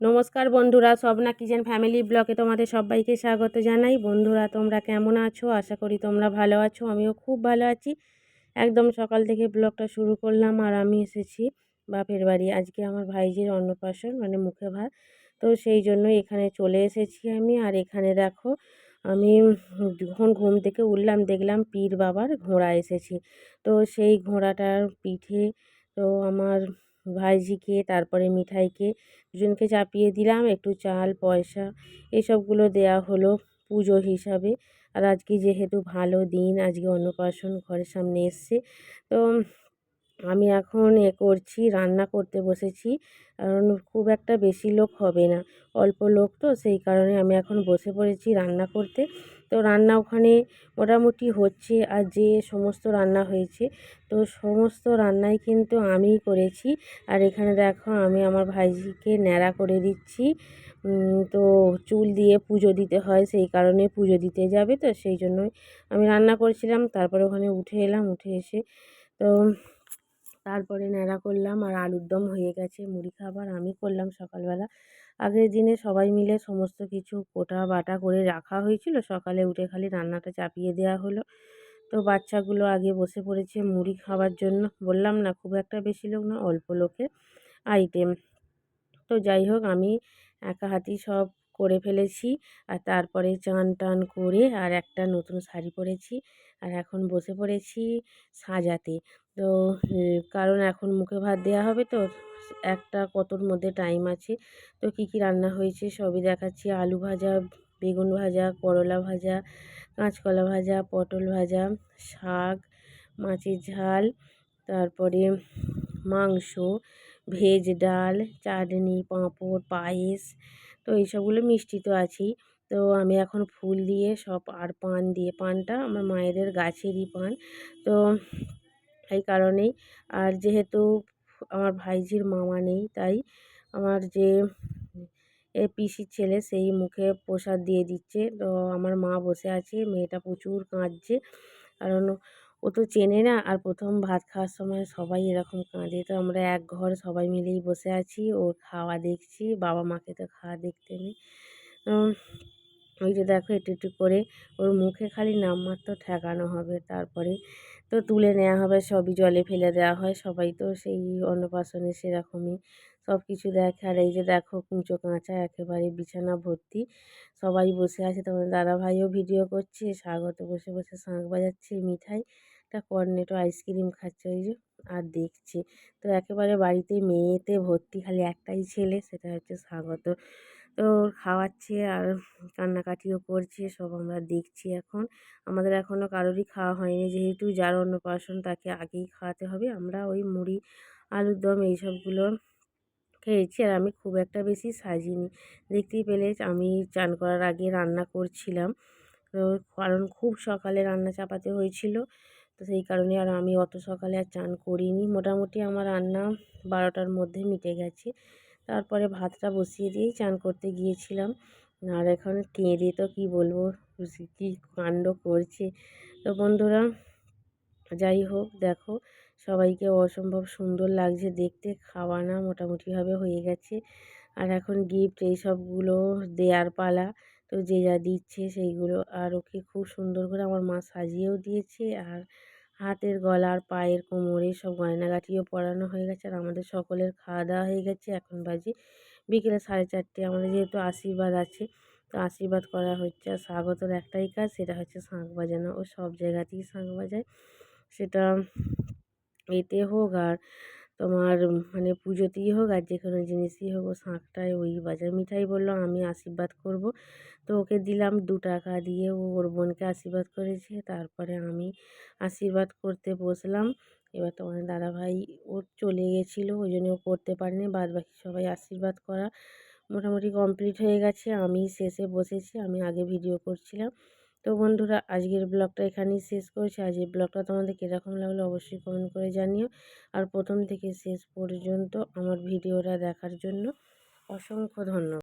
নমস্কার বন্ধুরা, Swapna kitchen family ব্লকে তোমাদের সবাইকে স্বাগত জানাই। বন্ধুরা, তোমরা কেমন আছো? আশা করি তোমরা ভালো আছো, আমিও খুব ভালো আছি। একদম সকাল থেকে ব্লগটা শুরু করলাম আর আমি এসেছি বাপের বাড়ি। আজকে আমার ভাইজির অন্নপ্রাশন মানে মুখে ভাত। তো সেই জন্য এখানে চলে এসেছি আমি। আর এখানে দেখো, আমি যখন ঘুম থেকে উঠলাম, দেখলাম পীর বাবার ঘোড়া এসেছি। তো সেই ঘোড়াটার পিঠে তো আমার ভাইঝিকে তারপরে মিঠাইকে দুজনকে চাপিয়ে দিলাম, একটু চাল, পয়সা এসবগুলো দেয়া হলো পুজো হিসাবে। আর আজকে যেহেতু ভালো দিন, আজকে অন্নপ্রাশন ঘরের সামনে এসছে, তো আমি এখন এ করছি, রান্না করতে বসেছি। কারণ খুব একটা বেশি লোক হবে না, অল্প লোক তো, সেই কারণে আমি এখন বসে পড়েছি রান্না করতে। তো রান্না ওখানে মোটামুটি হচ্ছে আর যে সমস্ত রান্না হয়েছে, তো সমস্ত রান্নাই কিন্তু আমিই করেছি। আর এখানে দেখো আমি আমার ভাইজিকে ন্যাড়া করে দিচ্ছি। তো চুল দিয়ে পুজো দিতে হয়, সেই কারণে পুজো দিতে যাবে, তো সেই জন্যই আমি রান্না করেছিলাম। তারপরে ওখানে উঠে এলাম, উঠে এসে তো তারপরে ন্যাড়া করলাম আর আলুর দম হয়ে গেছে, মুড়ি খাবার আমি করলাম সকালবেলা। আগের দিনে সবাই মিলে সমস্ত কিছু কোটা বাটা করে রাখা হয়েছিল, সকালে উঠে খালি রান্নাটা চাপিয়ে দেওয়া হলো। তো বাচ্চাগুলো আগে বসে পড়েছে মুড়ি খাওয়ার জন্য, বললাম না খুব একটা বেশি লোক না, অল্প লোকের আইটেম। তো যাই হোক, আমি একা হাতেই সব করে ফেলেছি। আর তারপরে চান টান করে আর একটা নতুন শাড়ি পরেছি। আর এখন বসে পড়েছি সাজাতে। তো কারণ এখন মুখে ভাত দেওয়া হবে তো, একটা কতর মধ্যে টাইম আছে। তো কী কী রান্না হয়েছে সবই দেখাচ্ছি। আলু ভাজা, বেগুন ভাজা, করলা ভাজা, কাঁচকলা ভাজা, পটল ভাজা, শাক, মাছের ঝাল, তারপরে মাংস, ভেজ ডাল, চাটনি, পাঁপড়, পায়েস তো এইসবগুলো মিষ্টি তো আছেই। তো আমি এখন ফুল দিয়ে সব আর পান দিয়ে, পানটা আমার মায়েদের গাছেরই পান। তো এই কারণেই আর যেহেতু আমার ভাইঝির মামা নেই, তাই আমার যে এ পিসির ছেলে সেই মুখে প্রসাদ দিয়ে দিচ্ছে। তো আমার মা বসে আছে, মেয়েটা প্রচুর কাঁদছে। কারণ ও তো চেনে না। আর প্রথম ভাত খাওয়ার সময় সবাই এরকম কাঁদে। তো আমরা এক ঘর সবাই মিলেই বসে আছি। ওর খাওয়া দেখছি। বাবা মাকে তো খাওয়া দেখতে নেই। ওই যে দেখো একটু একটু করে ওর মুখে খালি নামমাত্র ঠেকানো হবে। তারপরে তো তুলে নেওয়া হবে। সবই জলে ফেলে দেওয়া হয়। সবাই তো সেই অন্নপ্রাশনে সেরকমই সব কিছু দেখে আর এই যে দেখো কুঁচো কাঁচা একেবারে বিছানা ভর্তি। সবাই বসে আছে, তোমার দাদাভাইও ভিডিও করছে, স্বাগত। বসে বসে শাঁখ বাজাচ্ছে, মিঠাই, একটা কর্নেটো আইসক্রিম খাচ্ছে, ওই যে, আর দেখছে। তো একেবারে বাড়িতে মেয়েতে ভর্তি, খালি একটাই ছেলে, সেটা হচ্ছে স্বাগত। তো খাওয়াচ্ছে আর কান্নাকাটিও করছে, সব আমরা দেখছি এখন। আমাদের এখনও কারোরই খাওয়া হয়নি, যেহেতু যার অন্নপ্রাশন তাকে আগেই খাওয়াতে হবে। আমরা ওই মুড়ি, আলুর দম, এইসবগুলো খেয়েছি আর আমি খুব একটা বেশি সাজিনি। দেখতেই পেলে আমি চান করার আগে রান্না করছিলাম। কারণ খুব সকালে রান্না চাপাতে হয়েছিল। তো সেই কারণে আর আমি অত সকালে আর চান করিনি। মোটামুটি আমার রান্না বারোটার মধ্যে মিটে গেছে। তারপরে ভাতটা বসিয়ে দিয়েই চান করতে গিয়েছিলাম। আর এখন কেঁদে তো কী বলব? কী কাণ্ড করছে? তো বন্ধুরা, যাই হোক, দেখো সবাইকে অসম্ভব সুন্দর লাগছে দেখতে। খাওয়ানা মোটামুটিভাবে হয়ে গেছে। আর এখন গিফট এইসবগুলো দেয়ার পালা। তো যে যা দিচ্ছে সেইগুলো। আর ওকে খুব সুন্দর করে আমার মা সাজিয়েও দিয়েছে। আর হাতের গলার, পায়ের কোমরে সব গয়নাগাটিও পরানো হয়ে গেছে। আর আমাদের সকলের খাওয়া দাওয়া হয়ে গেছে। এখন বাজে বিকেলে সাড়ে চারটে। আমাদের যেহেতু আশীর্বাদ আছে, তো আশীর্বাদ করা হচ্ছে। আর স্বাগতর একটাই কাজ, সেটা হচ্ছে শাঁখ বাজানো। ও সব জায়গাতেই শাঁখ বাজায়। সেটা এতে হোক আর তোমার মানে পুজোতেই হোক আর যে কোনো জিনিসই হোক, ও শাঁখটায়, ওই বাজার মিঠাই বলল, আমি আশীর্বাদ করব। তো ওকে দিলাম দু টাকা দিয়ে, ও ওর বোনকে আশীর্বাদ করেছে। তারপরে আমি আশীর্বাদ করতে বসলাম। এবার তোমার দাদাভাই ও চলে গেছিল, ওই জন্য ও করতে পারেনি। বাদ বাকি সবাই আশীর্বাদ করা মোটামুটি কমপ্লিট হয়ে গেছে। আমি শেষে বসেছি, আমি আগে ভিডিও করছিলাম। তো বন্ধুরা, আজকের ব্লগটা এখানেই শেষ করছি। আজকের ব্লগটা তোমাদের কীরকম লাগল অবশ্যই কমেন্ট করে জানিও। আর প্রথম থেকে শেষ পর্যন্ত আমার ভিডিওটা দেখার জন্য অসংখ্য ধন্যবাদ।